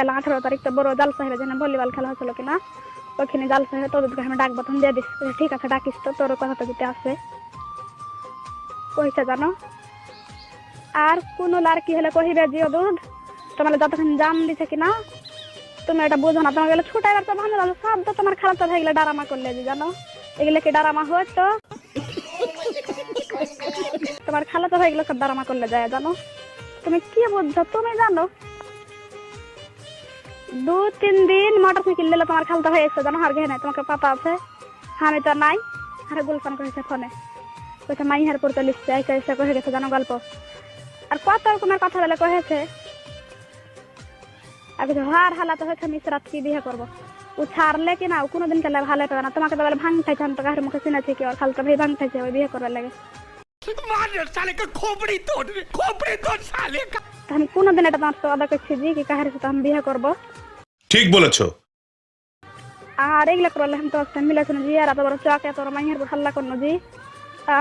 খেলা আঠারো তারিখ তো বড় জাল সাহেব যেখানে ভলিবল খেলা হচ্ছিল কিনা, ওখানে জাল সাহেব তোদেরকে আমি ডাকবো, তখন দিয়ে দিস। ঠিক আছে, ডাকিস তো তোর কথা তো দিতে আসে কইছে, জানো, আর কোন লাড়কি হলে কহিবে, জিও দুধ? তোমার যতক্ষণ জাম দিছে কিনা, তুমি এটা বুঝো না। গেলে ছুটাই তো ভালো ভালো সব তো তোমার খারাপ তো হয়ে গেলে ডারামা করলে যে, জানো? এগুলো কি ডারামা হয় তো তোমার খালা তো হয়ে গেলে সব ডারামা করলে যায়, জানো? তুমি কি বুঝছ? তুমি জানো? দু তিন দিন মোটর সাইকেল নিলে তোমার খালতা হয়ে এসে জানো? আর নাই তোমাকে পাপা আছে। আমি তো নাই আর গুলফান করেছে ফোনে। কইছে, মাই হার পড়তে লিখছে এসে এসে কহে গেছে, জানো গল্প? আর কত রকমের কথা বলে কহেছে আর কিছু হার হালাতে হয়েছে মিশ্রাত কি বিয়ে করব? ও ছাড়লে কি না ও কোনোদিন কেলে ভালো পাবে না। তোমাকে তো বলে ভাঙতেছে, আমি তো কাহের মুখে চিনেছি কি, ওর খালতা ভাই ভাঙতেছে, ওই বিয়ে করবার লাগে। साले का खोपड़ी तोड़ खोपड़ी तोड़ साले का তা আমি কোনোদিন এটা তোমার তো আদা করছি জি কি কাহের সাথে আমি বিয়ে করবো ঠিক বলেছো আর এগুলো করলে আমি তো মিলেছেন জি আর এত বড় চক এত বড় মাইয়ের হাল্লা করলো জি আ